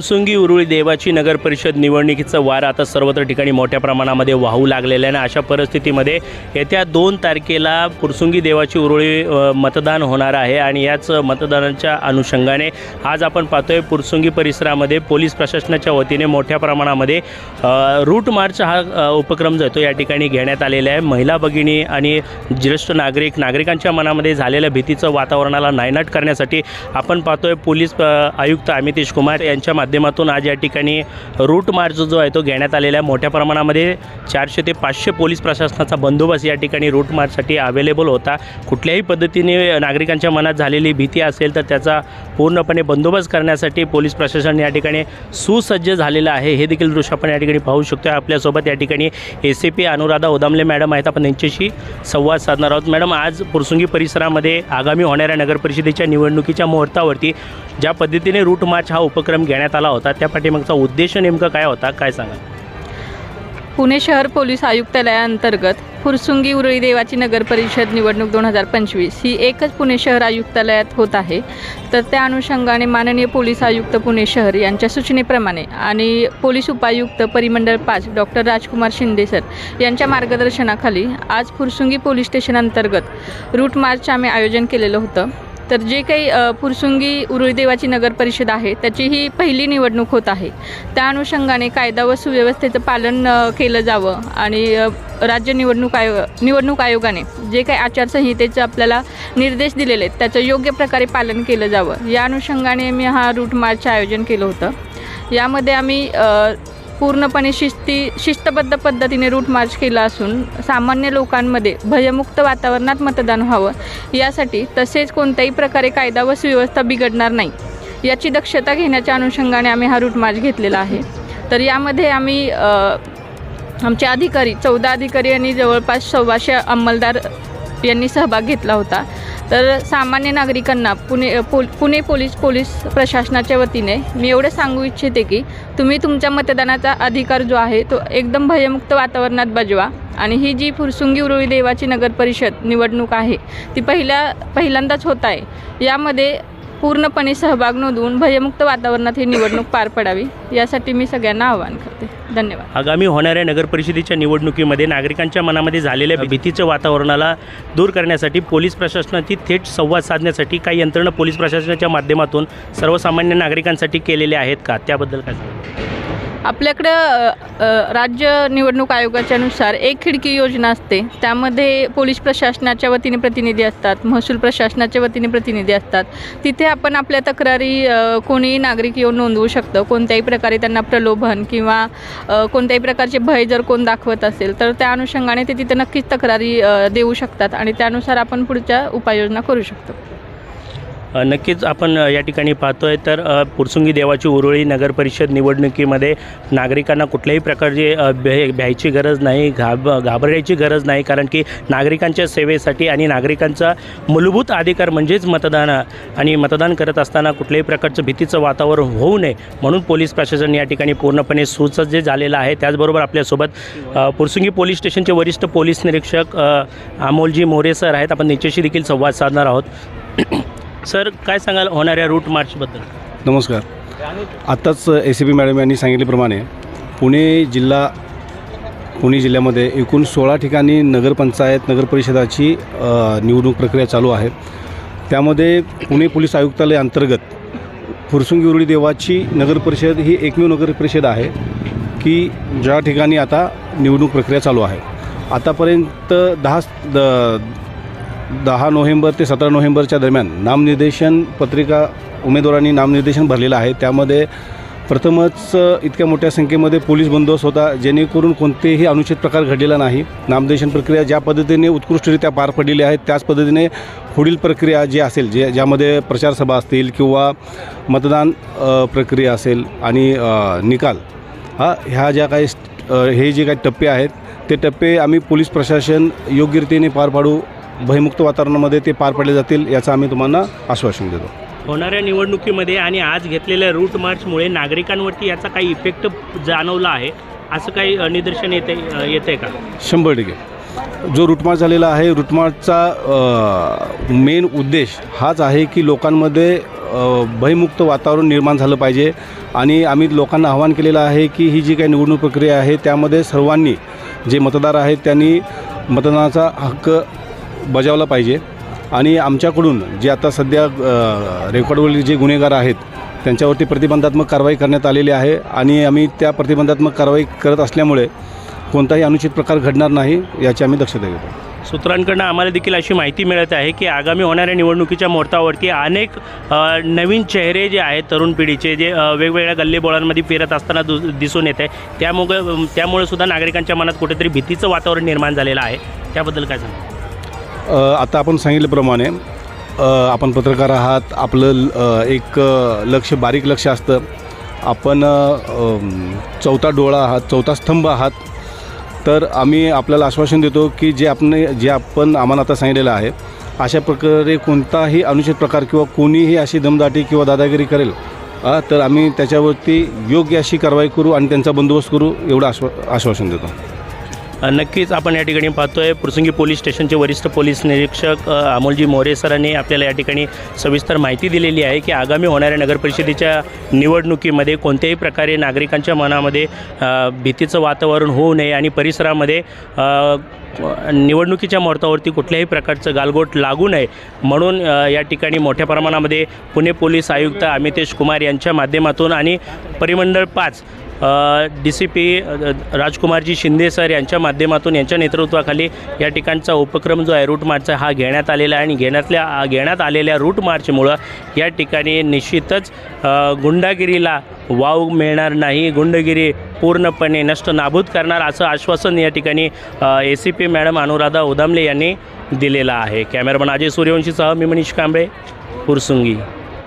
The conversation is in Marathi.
फुरसुंगी उरुळी देवाची नगर परिषद निवडणुकीचं वार आता सर्वत्र ठिकाणी मोठ्या प्रमाणामध्ये वाहू लागलेलं आहे आणि अशा परिस्थितीमध्ये येत्या दोन तारखेला फुरसुंगी देवाची उरुळी मतदान होणार आहे आणि याच मतदानाच्या अनुषंगाने आज आपण पाहतोय फुरसुंगी परिसरामध्ये पोलीस प्रशासनाच्या वतीने मोठ्या प्रमाणामध्ये रूट मार्च हा उपक्रम जो तो या ठिकाणी घेण्यात आलेला आहे. महिला भगिनी आणि ज्येष्ठ नागरिक नागरिकांच्या मनामध्ये झालेल्या भीतीचं वातावरणाला नायनाट करण्यासाठी आपण पाहतोय पोलीस आयुक्त अमितेश कुमार यांच्या माध्यमातून माध्यमातून आज या ठिकाणी रूट मार्च जो आहे तो घेण्यात आलेला आहे. मोठ्या प्रमाणामध्ये चारशे ते पाचशे पोलीस प्रशासनाचा बंदोबस्त या ठिकाणी रूट मार्चसाठी अवेलेबल होता. कुठल्याही पद्धतीने नागरिकांच्या मनात झालेली भीती असेल तर त्याचा पूर्णपणे बंदोबस्त करण्यासाठी पोलीस प्रशासन या ठिकाणी सुसज्ज झालेलं आहे. हे देखील दृश्य आपण या ठिकाणी पाहू शकतो आपल्यासोबत या ठिकाणी A C P Anuradha Odamle madam आहेत. आपण त्यांच्याशी संवाद साधणार आहोत. मॅडम आज पुरसुंगी परिसरामध्ये आगामी होणाऱ्या नगरपरिषदेच्या निवडणुकीच्या मुहूर्तावरती ज्या पद्धतीने रूट मार्च हा उपक्रम घेण्यात आला होता त्या पाठीमागचा उद्देश नेमकं काय होता काय सांगा पुणे शहर पोलीस आयुक्तालयाअंतर्गत फुरसुंगी उरळी देवाची नगर परिषद निवडणूक दोन हजार पंचवीस ही एकच पुणे शहर आयुक्तालयात होत आहे. तर त्या अनुषंगाने माननीय पोलीस आयुक्त पुणे शहर यांच्या सूचनेप्रमाणे आणि पोलीस उपायुक्त परिमंडळ पाच डॉक्टर राजकुमार शिंदे सर यांच्या मार्गदर्शनाखाली आज फुरसुंगी पोलीस स्टेशन अंतर्गत रूट मार्च आम्ही आयोजन केलेलं होतं. तर जे काही पुरसुंगी उरुळदेवाची देवाची नगर परिषद आहे त्याची ही पहिली निवडणूक होत आहे. त्या अनुषंगाने कायदा व सुव्यवस्थेचं पालन केलं जावं आणि राज्य निवडणूक आयोग निवडणूक आयोगाने जे काही आचारसंहितेचे आपल्याला निर्देश दिलेले आहेत त्याचं योग्य प्रकारे पालन केलं जावं. या अनुषंगाने मी हा रूट मार्चचं आयोजन केलं होतं. यामध्ये आम्ही पूर्णपणे शिस्ती शिस्तबद्ध पद्धतीने रूट मार्च केला असून सामान्य लोकांमध्ये भयमुक्त वातावरणात मतदान व्हावं यासाठी तसेच कोणत्याही प्रकारे कायदा व सुव्यवस्था बिघडणार नाही. याची दक्षता घेण्याच्या अनुषंगाने आम्ही हा रूट मार्च घेतलेला आहे. तर यामध्ये आम्ही आमचे अधिकारी चौदा अधिकारी आणि जवळपास सव्वाशे अंमलदार यांनी सहभाग घेतला होता. तर सामान्य नागरिकांना पुणे पोल पुणे पोलीस पोलीस प्रशासनाच्या वतीने मी एवढं सांगू इच्छिते की तुम्ही तुमच्या मतदानाचा अधिकार जो आहे तो एकदम भयमुक्त वातावरणात बजवा. आणि ही जी फुरसुंगी उरुळी देवाची नगर परिषद निवडणूक आहे ती पहिल्या पहिल्यांदाच होत आहे. यामध्ये पूर्णपणे सहभाग नोंदवून भयमुक्त वातावरणात ही निवडणूक पार पडावी यासाठी मी सगळ्यांना आवाहन करते. धन्यवाद. आगामी होणाऱ्या नगरपरिषदेच्या निवडणुकीमध्ये नागरिकांच्या मनामध्ये झालेल्या भीतीचं वातावरणाला दूर करण्यासाठी पोलीस प्रशासनाची थेट संवाद साधण्यासाठी काही यंत्रणा पोलीस प्रशासनाच्या माध्यमातून सर्वसामान्य नागरिकांसाठी केलेल्या आहेत का? त्याबद्दल काय सांगा आपल्याकडं राज्य निवडणूक आयोगाच्या नुसार एक खिडकी योजना असते. त्यामध्ये पोलीस प्रशासनाच्या वतीने प्रतिनिधी असतात महसूल प्रशासनाच्या वतीने प्रतिनिधी असतात. तिथे आपण आपल्या तक्रारी कोणीही नागरिक येऊन नोंदवू शकतं. कोणत्याही प्रकारे त्यांना प्रलोभन किंवा कोणत्याही प्रकारचे भय जर कोण दाखवत असेल तर त्या अनुषंगाने ते तिथे नक्कीच तक्रारी देऊ शकतात आणि त्यानुसार आपण पुढच्या उपाययोजना करू शकतो. नक्कीच आपण या ठिकाणी पाहतो आहे तर पुरसुंगी देवाची उरुळी नगरपरिषद निवडणुकीमध्ये नागरिकांना कुठल्याही प्रकारची भे भ्यायची गरज नाही घाब घाबरायची गरज नाही कारण की नागरिकांच्या सेवेसाठी आणि नागरिकांचा मूलभूत अधिकार म्हणजेच मतदान आणि मतदान करत असताना कुठल्याही प्रकारचं भीतीचं वातावरण होऊ नये म्हणून पोलीस प्रशासन या ठिकाणी पूर्णपणे सुसज्ज झालेलं आहे. त्याचबरोबर आपल्यासोबत पुरसुंगी पोलीस स्टेशनचे वरिष्ठ पोलीस निरीक्षक अमोलजी मोरे सर आहेत. आपण त्यांच्याशी देखील संवाद साधणार आहोत. सर काय सांगाल होणाऱ्या रूट मार्चबद्दल नमस्कार. आत्ताच ए सी पी मॅडम यांनी सांगितल्याप्रमाणे पुणे जिल्हा पुणे जिल्ह्यामध्ये एकूण सोळा ठिकाणी नगरपंचायत नगरपरिषदाची निवडणूक प्रक्रिया चालू आहे. त्यामध्ये पुणे पोलीस आयुक्तालय अंतर्गत फुरसुंगी देवाची नगरपरिषद ही एकमेव नगरपरिषद आहे की ज्या ठिकाणी आता निवडणूक प्रक्रिया चालू आहे. आतापर्यंत दहा द दहा नोव्हेंबर ते सतरा नोव्हेंबरच्या दरम्यान नामनिर्देशन पत्रिका उमेदवारांनी नामनिर्देशन भरलेलं आहे. त्यामध्ये प्रथमच इतक्या मोठ्या संख्येमध्ये पोलीस बंदोबस्त होता जेणेकरून कोणतेही अनुचित प्रकार घडलेला नाही. नामनिर्देशन प्रक्रिया ज्या पद्धतीने उत्कृष्टरित्या पार पडलेली आहे त्याच पद्धतीने पुढील प्रक्रिया जी असेल जे ज्यामध्ये प्रचारसभा असतील किंवा मतदान प्रक्रिया असेल आणि निकाल हा ह्या ज्या काही हे जे काही टप्पे आहेत ते टप्पे आम्ही पोलीस प्रशासन योग्यरीतीने पार पाडू भयमुक्त वातावरणामध्ये ते पार पडले जातील याचं आम्ही तुम्हाला आश्वासन देतो. होणाऱ्या निवडणुकीमध्ये आणि आज घेतलेल्या रूट मार्चमुळे नागरिकांवरती याचा काही इफेक्ट जाणवला आहे असं काही निदर्शन येते येत आहे का? शंभर टक्के. जो रुटमार्च झालेला आहे रुटमार्चचा मेन उद्देश हाच आहे की लोकांमध्ये भयमुक्त वातावरण निर्माण झालं पाहिजे. आणि आम्ही लोकांना आवाहन केलेलं आहे की ही जी काही निवडणूक प्रक्रिया आहे त्यामध्ये सर्वांनी जे मतदार आहेत त्यांनी मतदानाचा हक्क बजावला पाहिजे. आणि आमच्याकडून जे आता सध्या रेकॉर्डवरील जे गुन्हेगार आहेत त्यांच्यावरती प्रतिबंधात्मक कारवाई करण्यात आलेली आहे. आणि आम्ही त्या प्रतिबंधात्मक कारवाई करत असल्यामुळे कोणताही अनुचित प्रकार घडणार नाही याची आम्ही दक्षता घेतो. सूत्रांकडनं आम्हाला देखील अशी माहिती मिळत आहे की आगामी होणाऱ्या निवडणुकीच्या मुहूर्तावरती अनेक नवीन चेहरे जे आहेत तरुण पिढीचे जे वेगवेगळ्या गल्लीबोळांमध्ये फिरत असताना दु दिसून येत. आहे त्यामुळे त्यामुळे सुद्धा नागरिकांच्या मनात कुठेतरी भीतीचं वातावरण निर्माण झालेलं आहे. त्याबद्दल काय सांगतो आता आपण सांगितल्याप्रमाणे आपण पत्रकार आहात आपलं एक लक्ष बारीक लक्ष असतं. आपण चौथा डोळा आहात चौथा स्तंभ आहात. तर आम्ही आपल्याला आश्वासन देतो की जे आपण जे आपण आम्हाला आता सांगितलेलं आहे अशा प्रकारे कोणताही अनुचित प्रकार किंवा कोणीही अशी दमदाटी किंवा दादागिरी करेल तर आम्ही त्याच्यावरती योग्य अशी कारवाई करू आणि त्यांचा बंदोबस्त करू एवढं आश्वा आश्वासन देतो. नक्कीच आपण या ठिकाणी पाहतोय प्रसंगी पोलीस स्टेशनचे वरिष्ठ पोलीस निरीक्षक अमोलजी मोरे सरांनी आपल्याला या ठिकाणी सविस्तर माहिती दिलेली आहे की आगामी होणाऱ्या नगरपरिषदेच्या निवडणुकीमध्ये कोणत्याही प्रकारे नागरिकांच्या मनामध्ये भीतीचं वातावरण होऊ नये आणि परिसरामध्ये निवडणुकीच्या मुहूर्तावरती कुठल्याही प्रकारचं गालबोट लागू नये म्हणून या ठिकाणी मोठ्या प्रमाणामध्ये पुणे पोलीस आयुक्त अमितेश कुमार यांच्या माध्यमातून आणि परिमंडळ पाच D C P Rajkumarji Shinde sir यांच्या माध्यमातून यांच्या नेतृत्वाखाली या ठिकाणचा उपक्रम जो आहे रूट मार्चचा हा घेण्यात आलेला आहे. आणि घेण्यातल्या घेण्यात आलेल्या रूट मार्चमुळं या ठिकाणी निश्चितच गुंडागिरीला वाव मिळणार नाही. गुंडगिरी पूर्णपणे नष्ट नाबूद करणार असं आश्वासन या ठिकाणी A C P madam Anuradha Udamle यांनी दिलेला आहे. कॅमेरामन अजय सूर्यवंशीसह मी मनीष कांबळे पुरसुंगी.